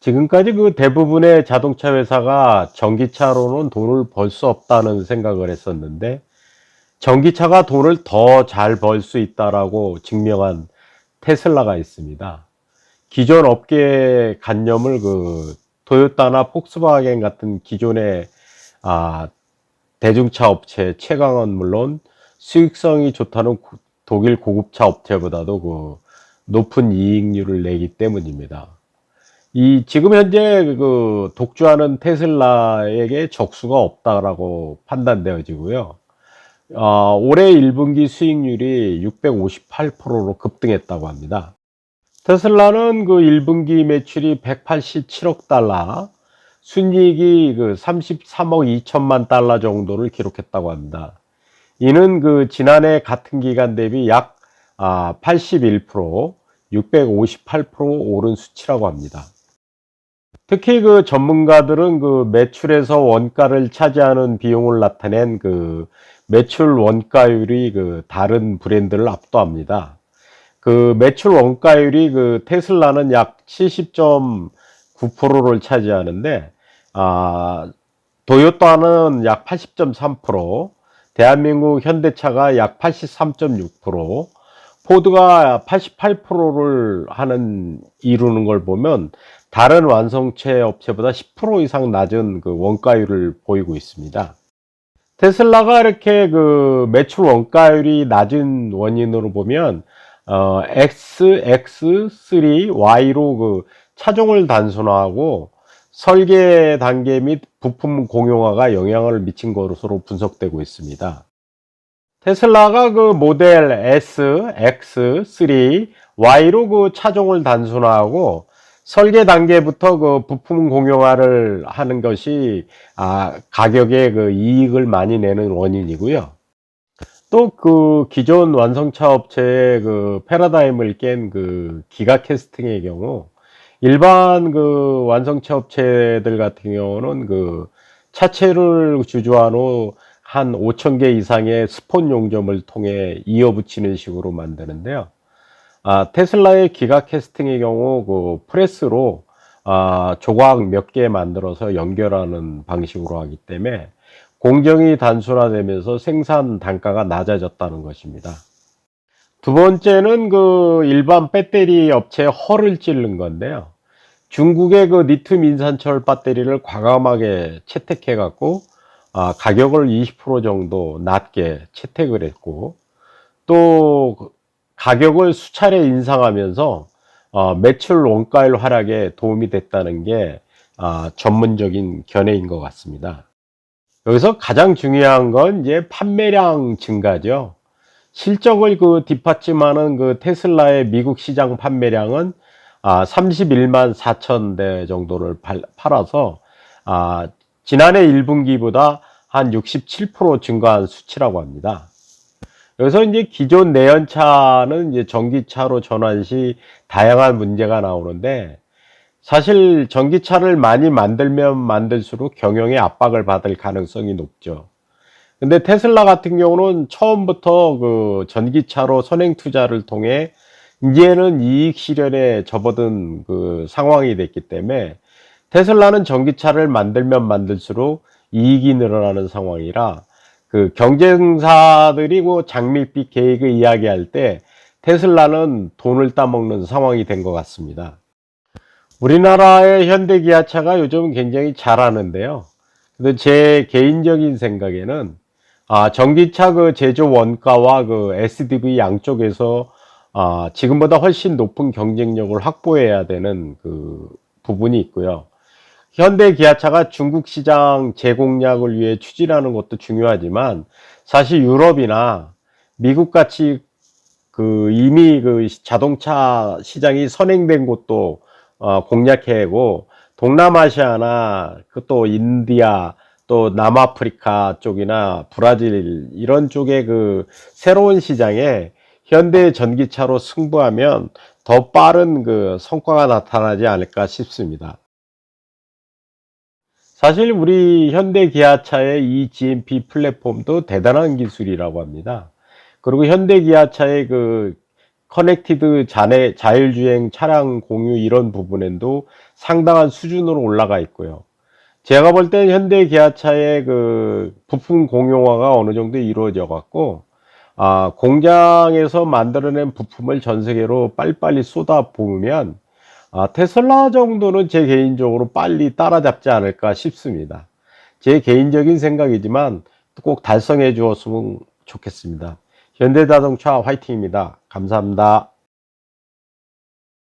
지금까지 그 대부분의 자동차 회사가 전기차로는 돈을 벌 수 없다는 생각을 했었는데 전기차가 돈을 더 잘 벌 수 있다라고 증명한 테슬라가 있습니다. 기존 업계의 관념을 그 토요타나 폭스바겐 같은 기존의 아, 대중차 업체 최강은 물론 수익성이 좋다는 고- 독일 고급차 업체보다도 그 높은 이익률을 내기 때문입니다. 이 지금 현재 그 독주하는 테슬라에게 적수가 없다라고 판단되어지고요. 아, 올해 1분기 수익률이 658%로 급등했다고 합니다. 테슬라는 그 1분기 매출이 187억 달러, 순이익이 그 33억 2천만 달러 정도를 기록했다고 합니다. 이는 그 지난해 같은 기간 대비 약 아, 81%, 658% 오른 수치라고 합니다. 특히 그 전문가들은 그 매출에서 원가를 차지하는 비용을 나타낸 그 매출 원가율이 그 다른 브랜드를 압도합니다. 그 매출 원가율이 그 테슬라는 약 70.9%를 차지하는데 아 도요타는 약 80.3%, 대한민국 현대차가 약 83.6%, 포드가 88%를 하는 이루는 걸 보면 다른 완성체 업체보다 10% 이상 낮은 그 원가율을 보이고 있습니다. 테슬라가 이렇게 그 매출 원가율이 낮은 원인으로 보면 어, X, X3, Y로 그 차종을 단순화하고 설계 단계 및 부품 공용화가 영향을 미친 것으로 분석되고 있습니다. 테슬라가 그 모델 S, X, 3, Y로 그 차종을 단순화하고 설계 단계부터 그 부품 공용화를 하는 것이 아, 가격에 그 이익을 많이 내는 원인이고요. 또 그 기존 완성차 업체의 그 패러다임을 깬 그 기가 캐스팅의 경우 일반 그 완성차 업체들 같은 경우는 그 차체를 후한 5천 개 이상의 스폰 용접을 통해 이어붙이는 식으로 만드는데요. 아, 테슬라의 기가 캐스팅의 경우 그 프레스로 아, 조각 몇 개 만들어서 연결하는 방식으로 하기 때문에 공정이 단순화되면서 생산 단가가 낮아졌다는 것입니다. 두 번째는 그 일반 배터리 업체의 허를 찌른 건데요. 중국의 그 리튬 인산철 배터리를 과감하게 채택해 갖고 아, 가격을 20% 정도 낮게 채택을 했고 또그 가격을 수차례 인상하면서 어, 매출 원가율 하락에 도움이 됐다는 게 아, 전문적인 견해인 것 같습니다. 여기서 가장 중요한 건 이제 판매량 증가죠. 실적을 그 뒷받침하는 그 테슬라의 미국 시장 판매량은 아, 31만 4천 대 정도를 팔, 팔아서 아, 지난해 1분기보다 한 67% 증가한 수치라고 합니다. 여기서 이제 기존 내연차는 이제 전기차로 전환 시 다양한 문제가 나오는데 사실 전기차를 많이 만들면 만들수록 경영에 압박을 받을 가능성이 높죠. 근데 테슬라 같은 경우는 처음부터 그 전기차로 선행 투자를 통해 이제는 이익 실현에 접어든 그 상황이 됐기 때문에 테슬라는 전기차를 만들면 만들수록 이익이 늘어나는 상황이라 그 경쟁사들이 그 장밋빛 계획을 이야기할 때 테슬라는 돈을 따먹는 상황이 된 것 같습니다. 우리나라의 현대 기아차가 요즘 굉장히 잘하는데요. 근데 제 개인적인 생각에는 아, 전기차 그 제조 원가와 그 SDV 양쪽에서 아, 지금보다 훨씬 높은 경쟁력을 확보해야 되는 그 부분이 있고요. 현대 기아차가 중국 시장 재공략을 위해 추진하는 것도 중요하지만 사실 유럽이나 미국 같이 그 이미 그 자동차 시장이 선행된 곳도 어, 공략해고 동남아시아나 그 또 인디아 또 남아프리카 쪽이나 브라질 이런 쪽의 그 새로운 시장에 현대 전기차로 승부하면 더 빠른 그 성과가 나타나지 않을까 싶습니다. 사실 우리 현대 기아차의 이 GMP 플랫폼도 대단한 기술이라고 합니다. 그리고 현대 기아차의 그 커넥티드 자내, 자율주행 차량 공유 이런 부분에도 상당한 수준으로 올라가 있고요. 제가 볼때 현대 기아차의 그 부품 공용화가 어느 정도 이루어져 갖고 아, 공장에서 만들어낸 부품을 전 세계로 빨리빨리 쏟아 부으면 아, 테슬라 정도는 제 개인적으로 빨리 따라잡지 않을까 싶습니다. 제 개인적인 생각이지만 꼭 달성해 주었으면 좋겠습니다. 현대자동차 화이팅입니다. 감사합니다.